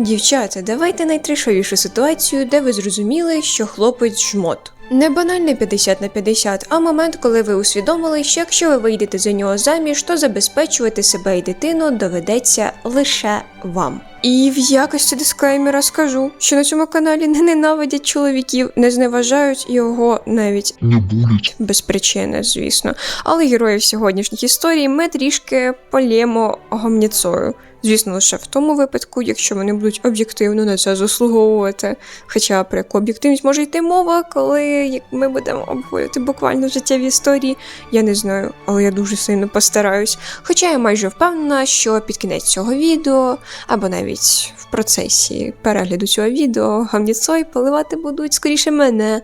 Дівчата, давайте найтришовішу ситуацію, де ви зрозуміли, що хлопець жмот. Не банальний 50 на 50, а момент, коли ви усвідомили, що якщо ви вийдете за нього заміж, то забезпечувати себе і дитину доведеться лише вам. І в якості дисклеймера скажу, що на цьому каналі не ненавидять чоловіків, не зневажають його навіть не булять. без причини, звісно. Але героїв сьогоднішніх історій ми трішки полємо гамніцою. Звісно, лише в тому випадку, якщо вони будуть об'єктивно на це заслуговувати. Хоча про яку об'єктивність може йти мова, коли як ми будемо обговорювати буквально життєві історії, я не знаю, але я дуже сильно постараюсь. Хоча я майже впевнена, що під кінець цього відео, або навіть в процесі перегляду цього відео, гамніцой поливати будуть скоріше мене.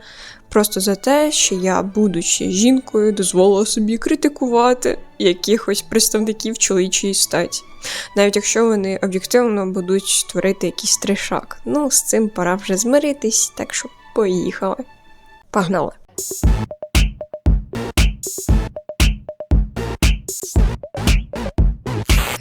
Просто за те, що я, будучи жінкою, дозволила собі критикувати якихось представників чоловічої статі. Навіть якщо вони об'єктивно будуть творити якийсь трешак. Ну, з цим пора вже змиритись, так що поїхали. Погнали!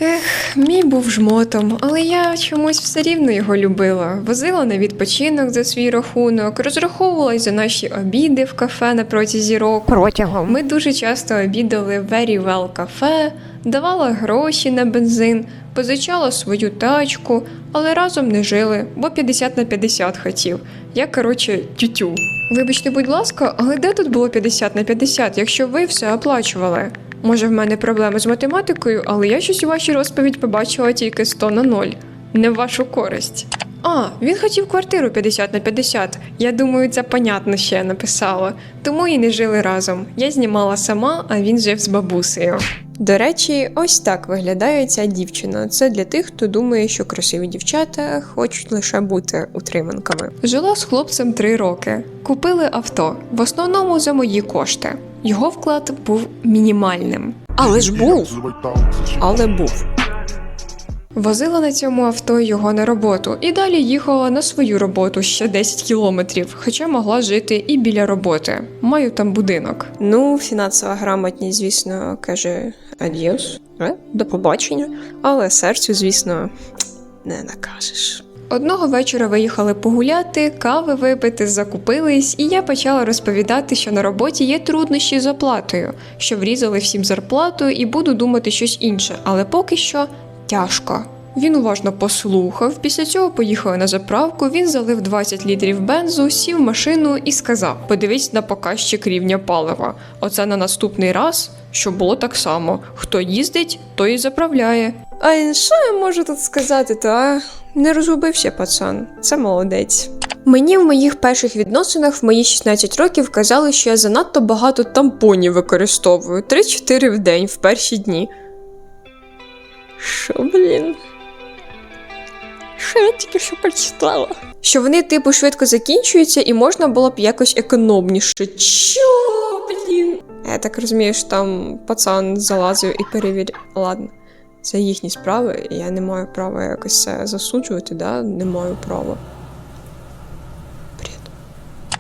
Ех, мій був жмотом, але я чомусь все рівно його любила. Возила на відпочинок за свій рахунок, розраховувалась за наші обіди в кафе на протязі року. Протягом. Ми дуже часто обідали в Very Well кафе, давала гроші на бензин, позичала свою тачку, але разом не жили, бо 50 на 50 хотів. Я, коротше, тютю. Вибачте, будь ласка, але де тут було 50 на 50, якщо ви все оплачували? Може, в мене проблеми з математикою, але я щось у вашій розповідь побачила тільки 100 на 0. Не в вашу користь. А, він хотів квартиру 50 на 50. Я думаю, це понятно ще написала. Тому і не жили разом. Я знімала сама, а він жив з бабусею. До речі, ось так виглядає ця дівчина. Це для тих, хто думає, що красиві дівчата хочуть лише бути утриманками. Жила з хлопцем три роки. Купили авто, в основному за мої кошти. Його вклад був мінімальним. Але ж був. Але був. Возила на цьому авто його на роботу і далі їхала на свою роботу ще 10 кілометрів, хоча могла жити і біля роботи. Маю там будинок. Ну, фінансова грамотність, звісно, каже адіос, е, до побачення. Але серцю, звісно, не накажеш. Одного вечора виїхали погуляти, кави випити, закупились, і я почала розповідати, що на роботі є труднощі з оплатою, що врізали всім зарплату і буду думати щось інше, але поки що тяжко. Він уважно послухав. Після цього поїхали на заправку. Він залив 20 літрів бензу, сів в машину і сказав: Подивись на показчик рівня палива. Оце на наступний раз, щоб було так само. Хто їздить, той і заправляє. А що я можу тут сказати, та не розгубився пацан. Це молодець. Мені в моїх перших відносинах в мої 16 років казали, що я занадто багато тампонів використовую 3-4 в день в перші дні. Що, блін? Що я тільки що прочитала? Що вони, типу, швидко закінчуються і можна було б якось економніше. Чо, блін? Я так розумію, що там пацан залазив і перевіряв. Ладно, це їхні справи, і я не маю права якось це засуджувати, да? Не маю права.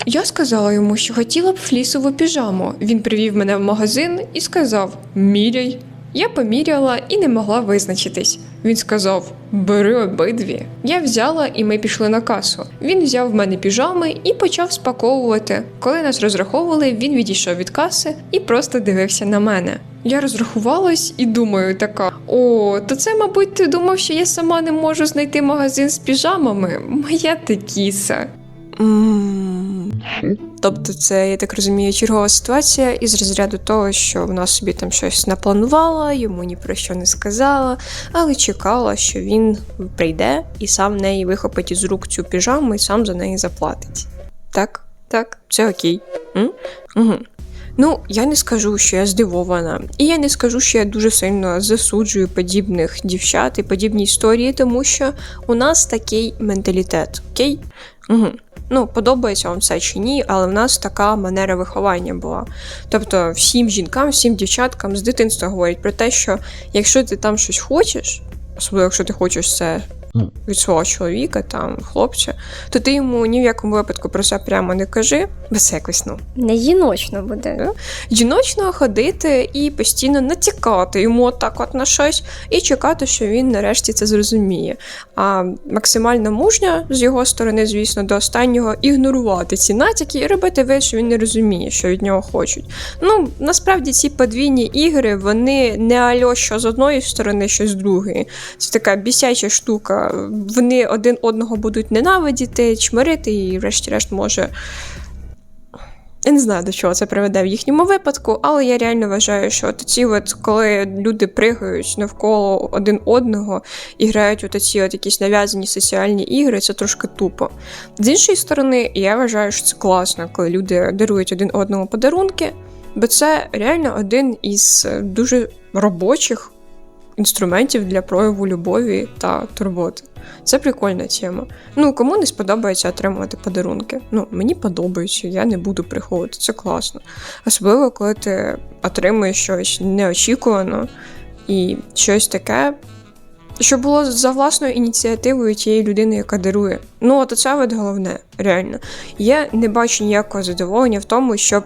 Я сказала йому, що хотіла б флісову піжаму. Він привів мене в магазин і сказав: Міряй. Я поміряла і не могла визначитись. Він сказав: Бери обидві. Я взяла і ми пішли на касу. Він взяв в мене піжами і почав спаковувати. Коли нас розраховували, він відійшов від каси і просто дивився на мене. Я розрахувалась і думаю, така: о, то це, мабуть, ти думав, що я сама не можу знайти магазин з піжамами. Моя ти кіса. Тобто, це, я так розумію, чергова ситуація із розряду того, що вона собі там щось напланувала, йому ні про що не сказала, але чекала, що він прийде і сам в неї вихопить із рук цю піжаму і сам за неї заплатить. Так, так, це окей. М? Угу. Ну, я не скажу, що я здивована, і я не скажу, що я дуже сильно засуджую подібних дівчат і подібні історії, тому що у нас такий менталітет, окей? Угу. Ну, подобається вам це чи ні, але в нас така манера виховання була. Тобто, всім жінкам, всім дівчаткам з дитинства говорять про те, що якщо ти там щось хочеш, особливо якщо ти хочеш це від свого чоловіка, там, хлопця, то ти йому ні в якому випадку про це прямо не кажи, бо це якось ну. Не жіночно буде. Жіночно ходити і постійно натякати йому отак от на щось, і чекати, що він нарешті це зрозуміє. А максимально мужня з його сторони, звісно, до останнього ігнорувати ці натяки і робити вид, що він не розуміє, що від нього хочуть. Ну насправді ці подвійні ігри вони не альо що з одної сторони, що з другої. Це така бісяча штука. Вони один одного будуть ненавидіти, чмирити, і, врешті-решт, може. Я не знаю, до чого це приведе в їхньому випадку, але я реально вважаю, що от ці, от, коли люди пригають навколо один одного і грають от ці от якісь нав'язані соціальні ігри, це трошки тупо. З іншої сторони, я вважаю, що це класно, коли люди дарують один одному подарунки, бо це реально один із е, дуже робочих інструментів для прояву любові та турботи. Це прикольна тема. Ну, кому не сподобається отримувати подарунки? Ну, мені подобається, я не буду приховувати, це класно. Особливо, коли ти отримуєш щось неочікувано і щось таке, що було за власною ініціативою тієї людини, яка дарує. Ну, от це от головне, реально. Я не бачу ніякого задоволення в тому, щоб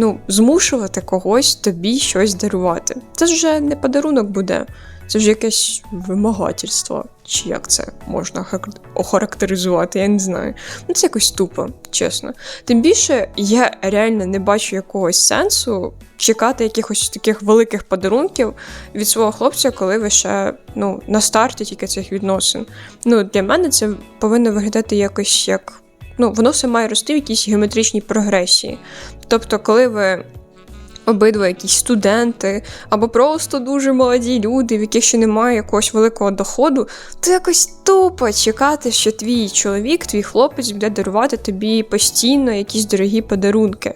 ну, змушувати когось тобі щось дарувати. Це ж вже не подарунок буде. Це ж якесь вимагательство, чи як це можна охарактеризувати, я не знаю. Ну це якось тупо, чесно. Тим більше я реально не бачу якогось сенсу чекати якихось таких великих подарунків від свого хлопця, коли ви ще ну, на старті тільки цих відносин. Ну, для мене це повинно виглядати якось як. Ну, воно все має рости в якійсь геометричній прогресії. Тобто, коли ви обидва якісь студенти, або просто дуже молоді люди, в яких ще немає якогось великого доходу, то якось тупо чекати, що твій чоловік, твій хлопець буде дарувати тобі постійно якісь дорогі подарунки.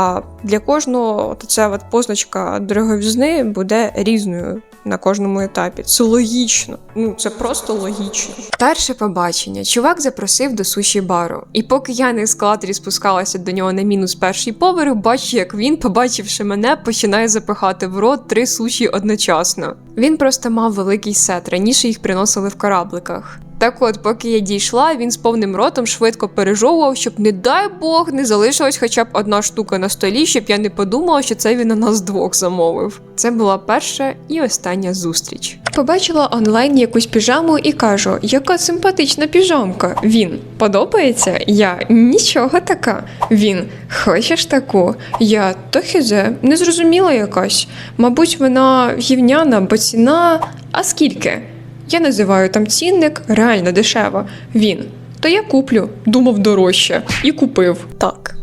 А для кожного ця от позначка дороговізни буде різною на кожному етапі. Це логічно. Ну це просто логічно. Перше побачення. Чувак запросив до суші бару. І поки я на ескалаторі спускалася до нього на мінус перший поверх, бачу, як він, побачивши мене, починає запихати в рот три суші одночасно. Він просто мав великий сет, раніше їх приносили в корабликах. Так от, поки я дійшла, він з повним ротом швидко пережовував, щоб, не дай Бог, не залишилась хоча б одна штука на столі, щоб я не подумала, що це він на нас двох замовив. Це була перша і остання зустріч. Побачила онлайн якусь піжаму і кажу: яка симпатична піжамка. Він подобається? Я нічого така. Він хочеш таку? Я то хізе, не зрозуміла якась. Мабуть, вона гівняна, бо ціна. А скільки? Я називаю там цінник, реально дешево. Він. То я куплю, думав дорожче, і купив. Так.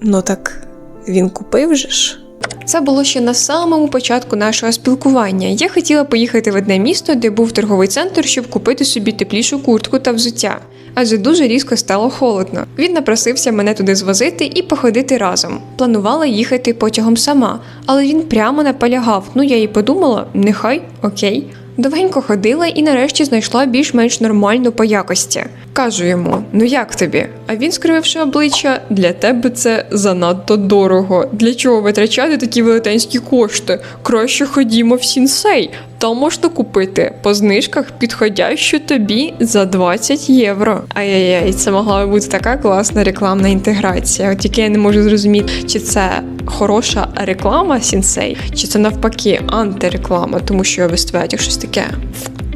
Ну так він купив же ж. Це було ще на самому початку нашого спілкування. Я хотіла поїхати в одне місто, де був торговий центр, щоб купити собі теплішу куртку та взуття. Адже дуже різко стало холодно. Він напросився мене туди звозити і походити разом. Планувала їхати потягом сама, але він прямо наполягав. Ну я і подумала, нехай окей. Довгенько ходила і нарешті знайшла більш-менш нормальну по якості. Кажу йому: ну як тобі? А він, скрививши обличчя, для тебе це занадто дорого. Для чого витрачати такі велетенські кошти? Краще ходімо в сінсей. Там можна купити по знижках підходящу тобі за 20 євро. Ай-яй-яй, це могла би бути така класна рекламна інтеграція. От тільки я не можу зрозуміти, чи це хороша реклама сінсей, чи це навпаки антиреклама, тому що виставляють як щось таке.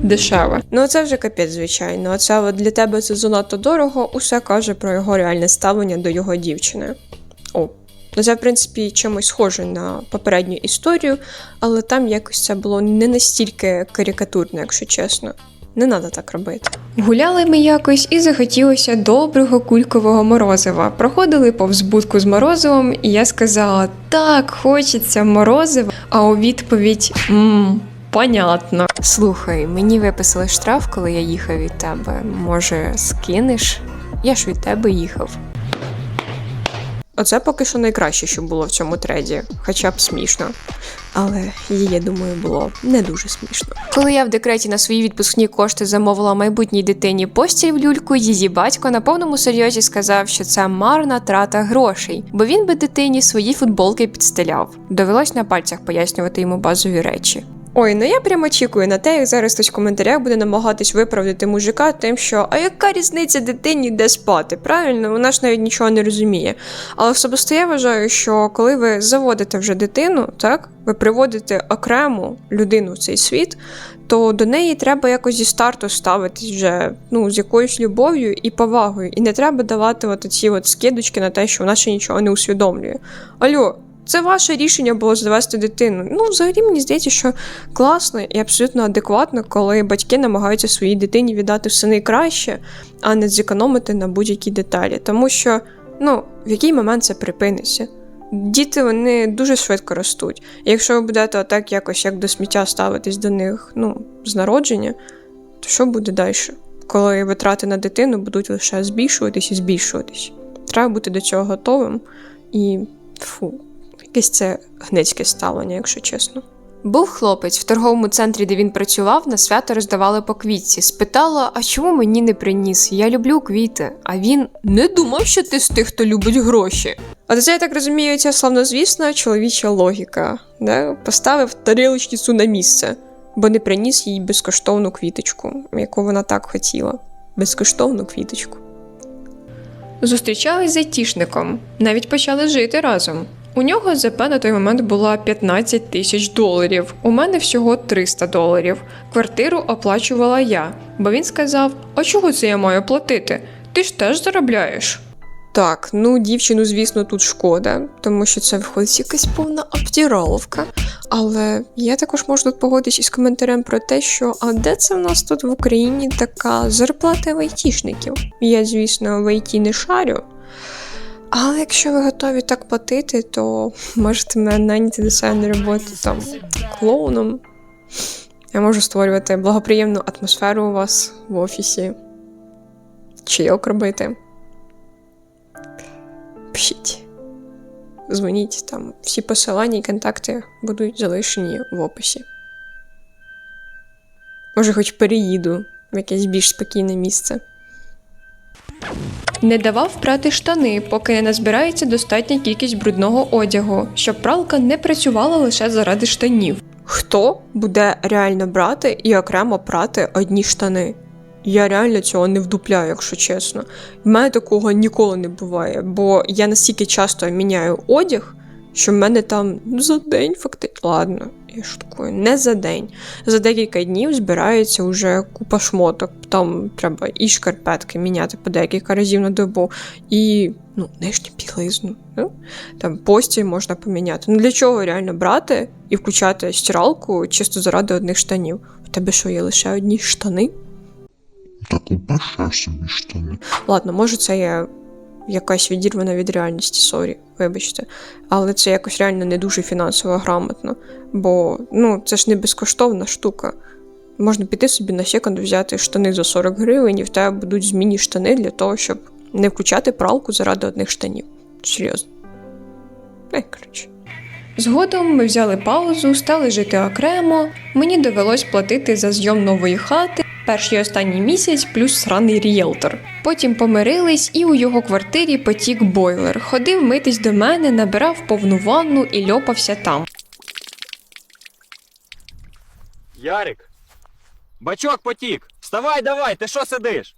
Дешеве. Ну це вже капець, звичайно. От для тебе це занадто дорого, усе каже про його реальне ставлення до його дівчини. Ну це, в принципі, чимось схоже на попередню історію, але там якось це було не настільки карикатурно, якщо чесно. Не треба так робити. Гуляли ми якось і захотілося доброго кулькового морозива. Проходили повз будку з морозивом, і я сказала: так, хочеться морозива. А у відповідь мм, понятно. Слухай, мені виписали штраф, коли я їхав від тебе. Може, скинеш? Я ж від тебе їхав. Оце поки що найкраще, що було в цьому треді, хоча б смішно. Але її, думаю, було не дуже смішно. Коли я в декреті на свої відпускні кошти замовила майбутній дитині постіль в люльку, її батько на повному серйозі сказав, що це марна трата грошей, бо він би дитині свої футболки підстеляв. Довелось на пальцях пояснювати йому базові речі. Ой, ну я прямо очікую на те, як зараз хтось в коментарях буде намагатись виправдати мужика тим, що а яка різниця дитині де спати? Правильно, вона ж навіть нічого не розуміє. Але особисто я вважаю, що коли ви заводите вже дитину, так ви приводите окрему людину в цей світ, то до неї треба якось зі старту ставитись вже ну, з якоюсь любов'ю і повагою. І не треба давати от ці от скидочки на те, що вона ще нічого не усвідомлює. Алло, це ваше рішення було завести дитину. Ну, взагалі, мені здається, що класно і абсолютно адекватно, коли батьки намагаються своїй дитині віддати все найкраще, а не зекономити на будь-які деталі. Тому що, ну, в який момент це припиниться? Діти вони дуже швидко ростуть. І якщо ви будете отак якось як до сміття ставитись до них ну, з народження, то що буде далі? Коли витрати на дитину будуть лише збільшуватись і збільшуватись. Треба бути до цього готовим і фу, якесь це гнецьке ставлення, якщо чесно. Був хлопець в торговому центрі, де він працював, на свято роздавали по квітці. Спитала, а чому мені не приніс? Я люблю квіти. А він не думав, що ти з тих, хто любить гроші. А це, я так розумію, ця славнозвісна чоловіча логіка, да? поставив тарілочницю на місце, бо не приніс їй безкоштовну квіточку, яку вона так хотіла. Безкоштовну квіточку. Зустрічались з айтішником, навіть почали жити разом. У нього ЗП на той момент була 15 тисяч доларів. У мене всього 300 доларів. Квартиру оплачувала я, бо він сказав: А чого це я маю платити? Ти ж теж заробляєш. Так, ну дівчину, звісно, тут шкода, тому що це виходить якась повна обдіраловка. Але я також можу погодитись із коментарем про те, що а де це в нас тут в Україні така зарплата в айтішників? Я, звісно, в ІТ не шарю. Але якщо ви готові так платити, то можете мене найняти на роботу там клоуном. Я можу створювати благоприємну атмосферу у вас в офісі. Чайок робити. Пишіть. Дзвоніть там. Всі посилання і контакти будуть залишені в описі. Може, хоч переїду в якесь більш спокійне місце. Не давав прати штани, поки не назбирається достатня кількість брудного одягу, щоб пралка не працювала лише заради штанів. Хто буде реально брати і окремо прати одні штани? Я реально цього не вдупляю, якщо чесно. В мене такого ніколи не буває, бо я настільки часто міняю одяг, що в мене там ну, за день фактично. Ладно, я шуткую, не за день. За декілька днів збирається вже купа шмоток. Там треба і шкарпетки міняти по декілька разів на добу, і ну, нижню білизну. Ну, там постіль можна поміняти. Ну для чого реально брати і включати стиралку чисто заради одних штанів? У тебе що є лише одні штани? Та купи ще собі штани. Ладно, може, це є якась відірвана від реальності, сорі, вибачте. Але це якось реально не дуже фінансово грамотно. Бо ну, це ж не безкоштовна штука. Можна піти собі на секунд взяти штани за 40 гривень, і в тебе будуть змінні штани для того, щоб не включати пралку заради одних штанів. Серйозно. Ей, коротше. Згодом ми взяли паузу, стали жити окремо. Мені довелось платити за зйом нової хати. Перший і останній місяць плюс сраний рієлтор. Потім помирились, і у його квартирі потік бойлер. Ходив митись до мене, набирав повну ванну і льопався там. Ярик! Бачок потік! Вставай давай, ти що сидиш?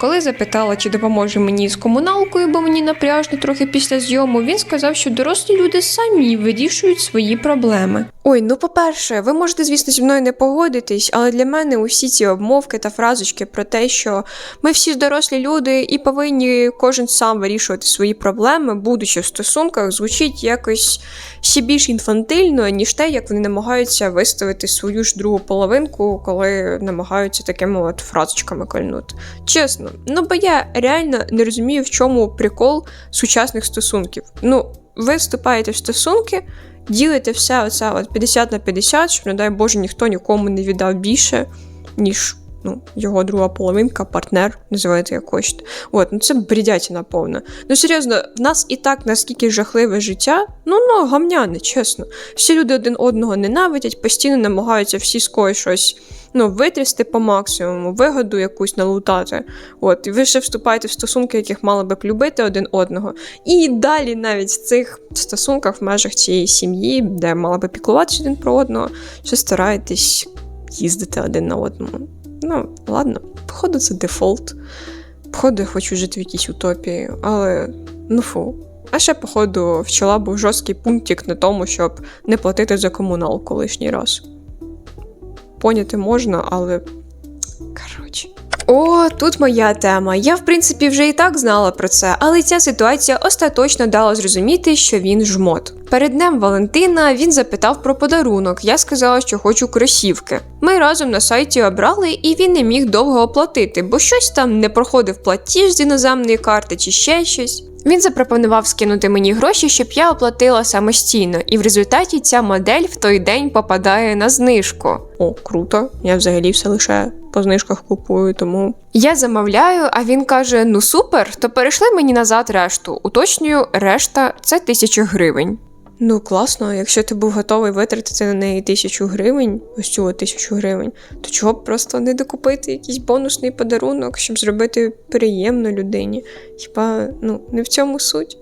Коли запитала, чи допоможе мені з комуналкою, бо мені напряжно трохи після зйому, він сказав, що дорослі люди самі вирішують свої проблеми. Ой, ну по-перше, ви можете, звісно, зі мною не погодитись, але для мене усі ці обмовки та фразочки про те, що ми всі дорослі люди і повинні кожен сам вирішувати свої проблеми, будучи в стосунках, звучить якось ще більш інфантильно, ніж те, як вони намагаються виставити свою ж другу половинку, коли намагаються такими от фразочками кольнути. Чесно, ну бо я реально не розумію, в чому прикол сучасних стосунків. Ну, ви вступаєте в стосунки, ділите все оце от 50 на 50, щоб, не дай Боже, ніхто нікому не віддав більше, ніж ну, його друга половинка, партнер, називайте як хочете. От, ну це бредятіна повна. Ну серйозно, в нас і так наскільки жахливе життя, ну ну гамняне, чесно. Всі люди один одного ненавидять, постійно намагаються всі з когось щось ну, витрясти по максимуму, вигоду якусь налутати. От, і ви ще вступаєте в стосунки, яких мали би б любити один одного. І далі навіть в цих стосунках в межах цієї сім'ї, де мали би піклуватися один про одного, ще стараєтесь їздити один на одному. Ну, ладно, походу, це дефолт. Походу, я хочу жити в якійсь утопії, але ну фу. А ще, походу, вчила був жорсткий пунктик на тому, щоб не платити за комуналку лишній раз. Поняти можна, але. Коротше. О, тут моя тема. Я, в принципі, вже і так знала про це, але ця ситуація остаточно дала зрозуміти, що він жмот. Перед днем Валентина він запитав про подарунок. Я сказала, що хочу кросівки. Ми разом на сайті обрали, і він не міг довго оплатити, бо щось там не проходив платіж з іноземної карти чи ще щось. Він запропонував скинути мені гроші, щоб я оплатила самостійно, і в результаті ця модель в той день попадає на знижку. О, круто! Я взагалі все лише по знижках купую, тому. Я замовляю, а він каже: ну супер, то перейшли мені назад решту. Уточнюю, решта це тисяча гривень. Ну, класно, якщо ти був готовий витратити на неї тисячу гривень, ось цю тисячу гривень, то чого б просто не докупити якийсь бонусний подарунок, щоб зробити приємно людині? Хіба ну не в цьому суть?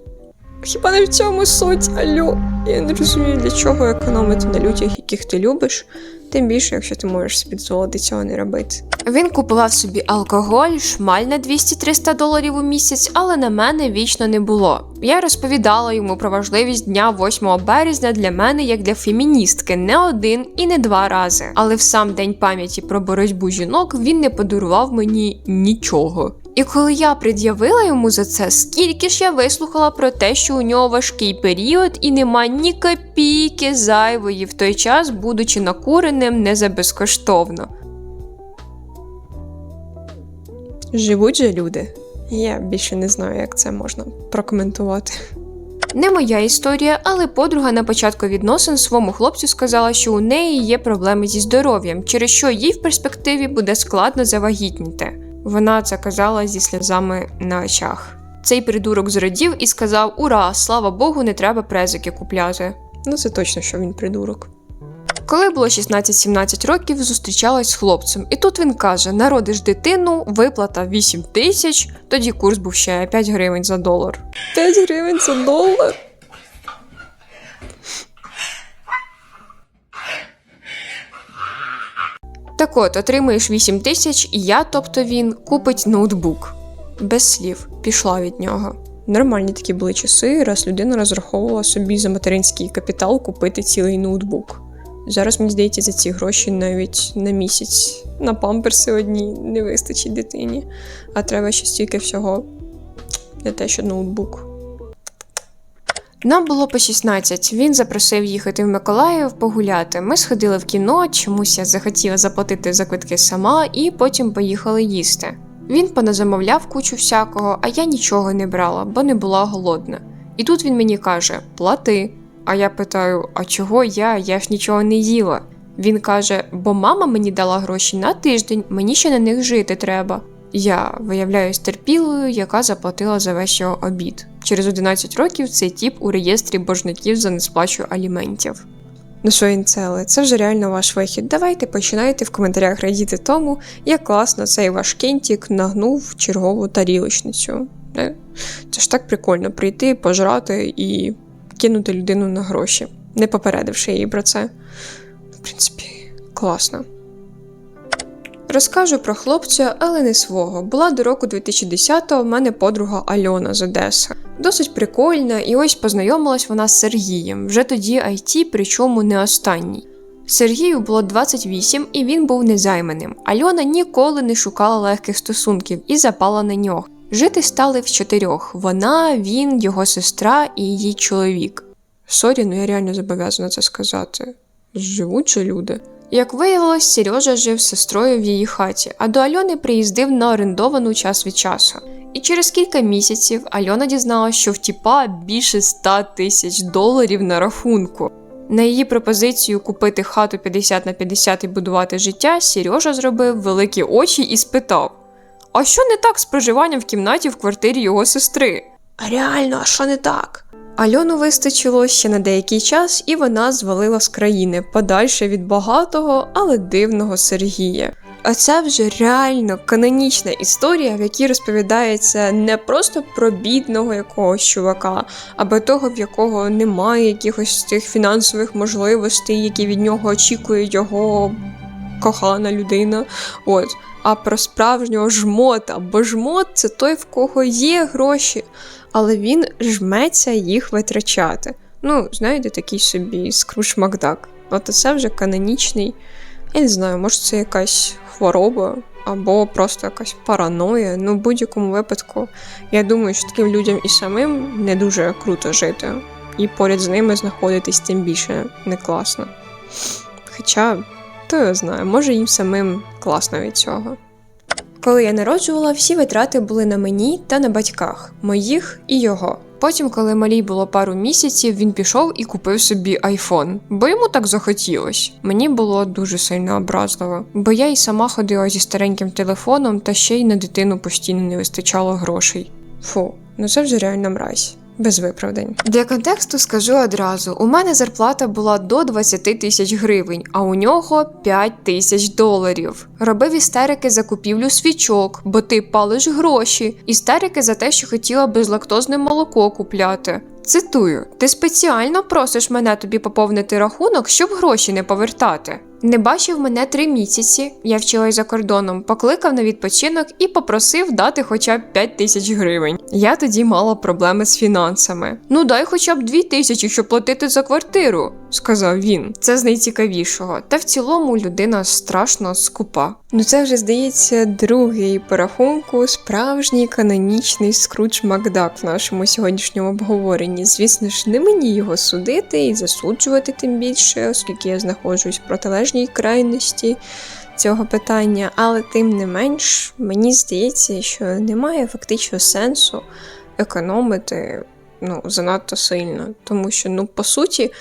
Хіба не в цьому суть? Алло? Я не розумію, для чого економити на людях, яких ти любиш, тим більше, якщо ти можеш собі дозволити цього не робити. Він купував собі алкоголь, шмаль на 200-300 доларів у місяць, але на мене вічно не було. Я розповідала йому про важливість дня 8 березня для мене як для феміністки не один і не два рази. Але в сам день пам'яті про боротьбу жінок він не подарував мені нічого. І коли я пред'явила йому за це, скільки ж я вислухала про те, що у нього важкий період і нема ні копійки зайвої в той час, будучи накуреним не за безкоштовно. Живуть же люди. Я більше не знаю, як це можна прокоментувати. Не моя історія, але подруга на початку відносин своєму хлопцю сказала, що у неї є проблеми зі здоров'ям, через що їй в перспективі буде складно завагітніти. Вона це казала зі сльозами на очах. Цей придурок зрадів і сказав: Ура, слава Богу, не треба презики купляти. Ну, це точно, що він придурок. Коли було 16-17 років, зустрічалась з хлопцем, і тут він каже: народиш дитину, виплата 8 тисяч, тоді курс був ще 5 гривень за долар. 5 гривень за долар. Так от, отримуєш 8 тисяч, і я, тобто він, купить ноутбук. Без слів, пішла від нього. Нормальні такі були часи, раз людина розраховувала собі за материнський капітал купити цілий ноутбук. Зараз, мені здається, за ці гроші навіть на місяць на памперси одні не вистачить дитині, а треба ще стільки всього не те, що ноутбук. Нам було по 16. Він запросив їхати в Миколаїв погуляти. Ми сходили в кіно, чомусь я захотіла заплатити за квитки сама, і потім поїхали їсти. Він поназамовляв кучу всякого, а я нічого не брала, бо не була голодна. І тут він мені каже: Плати. А я питаю: а чого я? Я ж нічого не їла. Він каже: бо мама мені дала гроші на тиждень, мені ще на них жити треба. Я виявляюсь терпілою, яка заплатила за весь його обід. Через 11 років цей тіп у реєстрі боржників за несплачу аліментів. Ну що, інцели, це вже реально ваш вихід. Давайте починайте в коментарях радіти тому, як класно цей ваш кентік нагнув чергову тарілочницю. Е, Це ж так прикольно прийти, пожрати і кинути людину на гроші, не попередивши її про це. В принципі, класно. Розкажу про хлопця, але не свого. Була до року 2010-го в мене подруга Альона з Одеси. Досить прикольна, і ось познайомилась вона з Сергієм, вже тоді IT, причому не останній. Сергію було 28, і він був незайманим. Альона ніколи не шукала легких стосунків і запала на нього. Жити стали в чотирьох: вона, він, його сестра і її чоловік. Сорі, ну я реально зобов'язана це сказати. Живуть же люди. Як виявилось, Сережа жив з сестрою в її хаті, а до Альони приїздив на орендовану час від часу. І через кілька місяців Альона дізналася, що в тіпа більше 100 тисяч доларів на рахунку. На її пропозицію купити хату 50 на 50 і будувати життя, Сережа зробив великі очі і спитав: А що не так з проживанням в кімнаті в квартирі його сестри? Реально, а що не так? Альону вистачило ще на деякий час, і вона звалила з країни подальше від багатого, але дивного Сергія. А це вже реально канонічна історія, в якій розповідається не просто про бідного якогось чувака, або того, в якого немає якихось тих фінансових можливостей, які від нього очікує його кохана людина. От. А про справжнього жмота, бо жмот це той, в кого є гроші, але він жметься їх витрачати. Ну, знаєте, такий собі скруч Макдак. От це вже канонічний. Я не знаю, може це якась хвороба або просто якась параноя. Ну, в будь-якому випадку, я думаю, що таким людям і самим не дуже круто жити. І поряд з ними знаходитись тим більше не класно. Хоча, то я знаю, може їм самим класно від цього. Коли я народжувала, всі витрати були на мені та на батьках, моїх і його. Потім, коли малій було пару місяців, він пішов і купив собі айфон, бо йому так захотілось. Мені було дуже сильно образливо, бо я й сама ходила зі стареньким телефоном, та ще й на дитину постійно не вистачало грошей. Фу, ну це вже реально мразь. Без виправдань. Для контексту скажу одразу: у мене зарплата була до 20 тисяч гривень, а у нього 5 тисяч доларів. Робив істерики за купівлю свічок, бо ти палиш гроші. Істерики за те, що хотіла безлактозне молоко купляти. Цитую: ти спеціально просиш мене тобі поповнити рахунок, щоб гроші не повертати. Не бачив мене три місяці, я вчилась за кордоном, покликав на відпочинок і попросив дати хоча б 5 тисяч гривень. Я тоді мала проблеми з фінансами. Ну дай хоча б 2 тисячі, щоб платити за квартиру, сказав він. Це з найцікавішого. Та в цілому людина страшно скупа. Ну це вже здається другий по рахунку справжній канонічний скруч Макдак в нашому сьогоднішньому обговоренні. Звісно ж, не мені його судити і засуджувати тим більше, оскільки я знаходжусь в протилежній крайності цього питання, але тим не менш, мені здається, що немає фактично сенсу економити ну, занадто сильно, тому що, ну, по суті,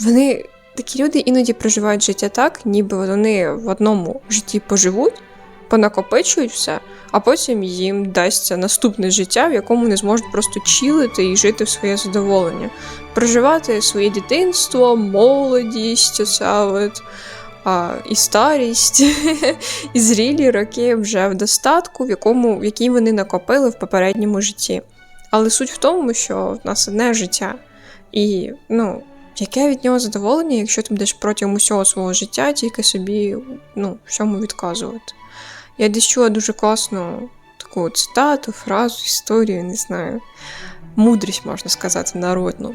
вони. Такі люди іноді проживають життя так, ніби вони в одному житті поживуть, понакопичують все, а потім їм дасться наступне життя, в якому вони зможуть просто чілити і жити в своє задоволення, проживати своє дитинство, молодість, оця от, а, і старість, і зрілі роки вже в достатку, в якому в якій вони накопили в попередньому житті. Але суть в тому, що в нас одне життя, і ну. Яке від нього задоволення, якщо ти будеш протягом усього свого життя тільки собі ну, всьому відказувати? Я десь чула дуже класну таку цитату, фразу, історію, не знаю, мудрість, можна сказати, народну.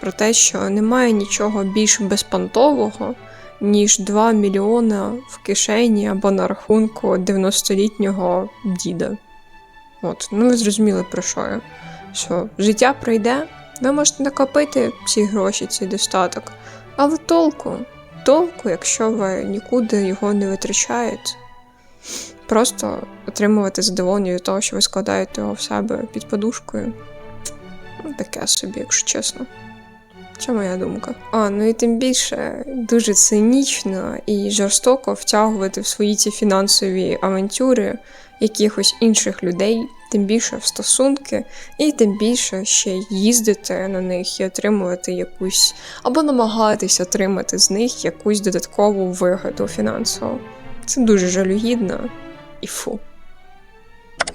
Про те, що немає нічого більш безпонтового, ніж 2 мільйона в кишені або на рахунку 90-літнього діда. От, ну ви зрозуміли про що я. Що життя пройде. Ви можете накопити ці гроші, цей достаток. Але толку, толку, якщо ви нікуди його не витрачаєте. Просто отримувати задоволення від того, що ви складаєте його в себе під подушкою. Ну, таке собі, якщо чесно. Це моя думка. А, ну і тим більше дуже цинічно і жорстоко втягувати в свої ці фінансові авантюри якихось інших людей, тим більше в стосунки, і тим більше ще їздити на них і отримувати якусь, або намагатись отримати з них якусь додаткову вигоду фінансову. Це дуже жалюгідно і фу.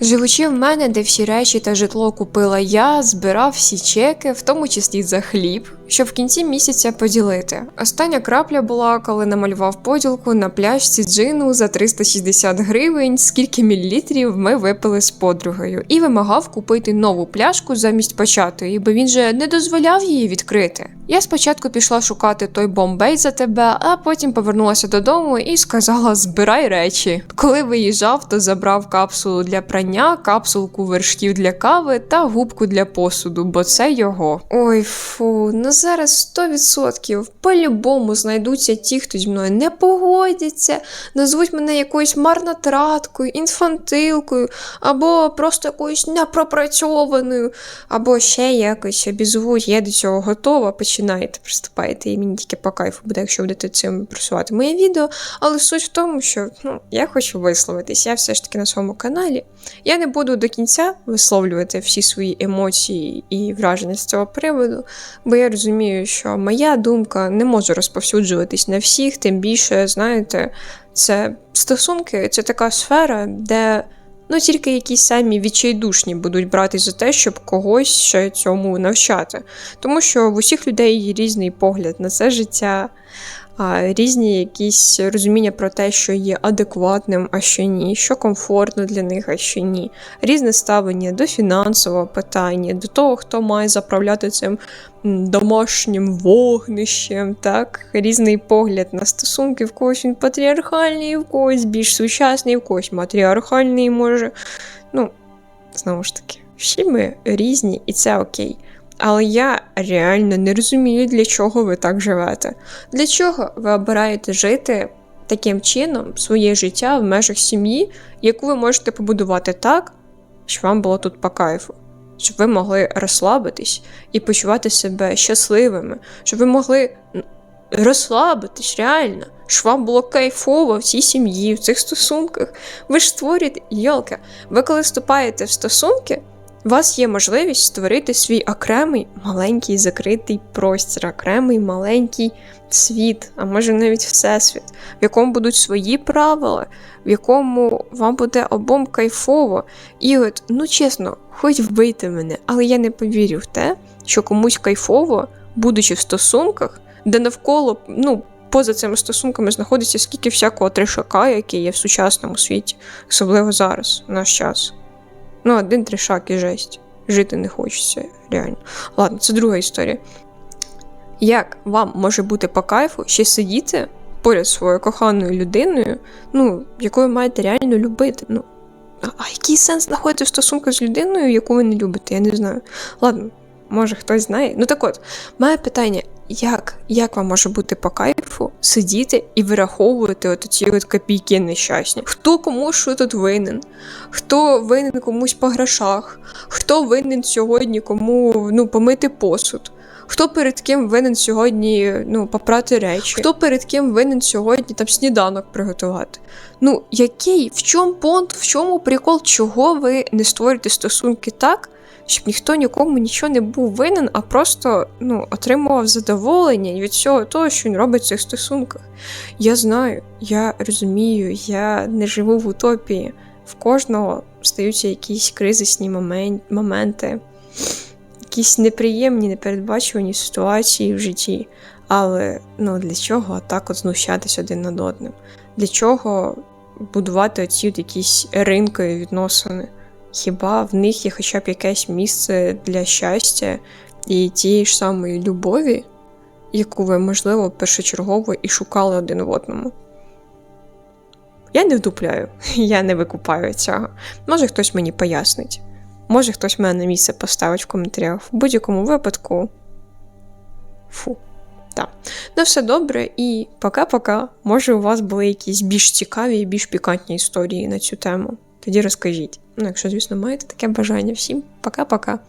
Живучи в мене, де всі речі та житло купила я, збирав всі чеки, в тому числі за хліб, щоб в кінці місяця поділити. Остання крапля була, коли намалював поділку на пляшці джину за 360 гривень, скільки мілілітрів ми випили з подругою, і вимагав купити нову пляшку замість початої, бо він же не дозволяв її відкрити. Я спочатку пішла шукати той бомбей за тебе, а потім повернулася додому і сказала: збирай речі. Коли виїжджав, то забрав капсулу для прання, капсулку вершків для кави та губку для посуду, бо це його. Ой, фу, ну зараз 100% по-любому знайдуться ті, хто зі мною не погодяться, назвуть мене якоюсь марнотраткою, інфантилкою, або просто якоюсь непропрацьованою, або ще якось обізвуть, я до цього готова, починайте, приступайте, і мені тільки по кайфу буде, якщо будете цим просувати моє відео. Але суть в тому, що ну, я хочу висловитись, я все ж таки на своєму каналі. Я не буду до кінця висловлювати всі свої емоції і враження з цього приводу, бо я розумію, що моя думка не може розповсюджуватись на всіх, тим більше, знаєте, це стосунки, це така сфера, де ну тільки якісь самі відчайдушні будуть брати за те, щоб когось ще цьому навчати. Тому що в усіх людей є різний погляд на це життя, різні якісь розуміння про те, що є адекватним, а що ні, що комфортно для них, а що ні. Різне ставлення до фінансового питання, до того, хто має заправляти цим домашнім вогнищем, так? Різний погляд на стосунки, в когось він патріархальний, в когось більш сучасний, в когось матріархальний може. Ну, знову ж таки, всі ми різні, і це окей. Але я реально не розумію, для чого ви так живете. Для чого ви обираєте жити таким чином своє життя в межах сім'ї, яку ви можете побудувати так, щоб вам було тут по кайфу, щоб ви могли розслабитись і почувати себе щасливими, щоб ви могли розслабитись реально, щоб вам було кайфово в цій сім'ї, в цих стосунках. Ви ж створюєте, йолка, ви коли вступаєте в стосунки, у вас є можливість створити свій окремий маленький закритий простір, окремий маленький світ, а може навіть всесвіт, в якому будуть свої правила, в якому вам буде обом кайфово. І от, ну чесно, хоч вбийте мене, але я не повірю в те, що комусь кайфово, будучи в стосунках, де навколо, ну, поза цими стосунками знаходиться скільки всякого трешака, який є в сучасному світі, особливо зараз, в наш час. Ну, один трешак і жесть. Жити не хочеться, реально. Ладно, це друга історія. Як вам може бути по кайфу ще сидіти поряд своєю коханою людиною, ну, ви маєте реально любити? Ну, а а який сенс знаходити в стосунках з людиною, яку ви не любите? Я не знаю. Ладно, може хтось знає. Ну так от, моє питання: як, як вам може бути по кайфу сидіти і вираховувати от ці от копійки нещасні? Хто кому що тут винен? Хто винен комусь по грошах? Хто винен сьогодні кому ну, помити посуд? Хто перед ким винен сьогодні ну, попрати речі? Хто перед ким винен сьогодні там сніданок приготувати? Ну, який, в чому понт, в чому прикол, чого ви не створюєте стосунки так, щоб ніхто нікому нічого не був винен, а просто ну, отримував задоволення від всього того, що він робить в цих стосунках. Я знаю, я розумію, я не живу в утопії. В кожного стаються якісь кризисні момен- моменти, якісь неприємні, непередбачувані ситуації в житті. Але ну, для чого так от знущатись один над одним? Для чого будувати оці от якісь ринкові відносини? Хіба в них є хоча б якесь місце для щастя і тієї ж самої любові, яку ви, можливо, першочергово і шукали один в одному? Я не вдупляю, я не викупаю цього. Може хтось мені пояснить. Може хтось мене на місце поставить в коментарях. В будь-якому випадку. Фу. Так. Ну, все добре, і пока-пока. Може, у вас були якісь більш цікаві і більш пікантні історії на цю тему. Тоді розкажіть. Ну, якщо, звісно, маєте таке бажання. Всім пока-пока.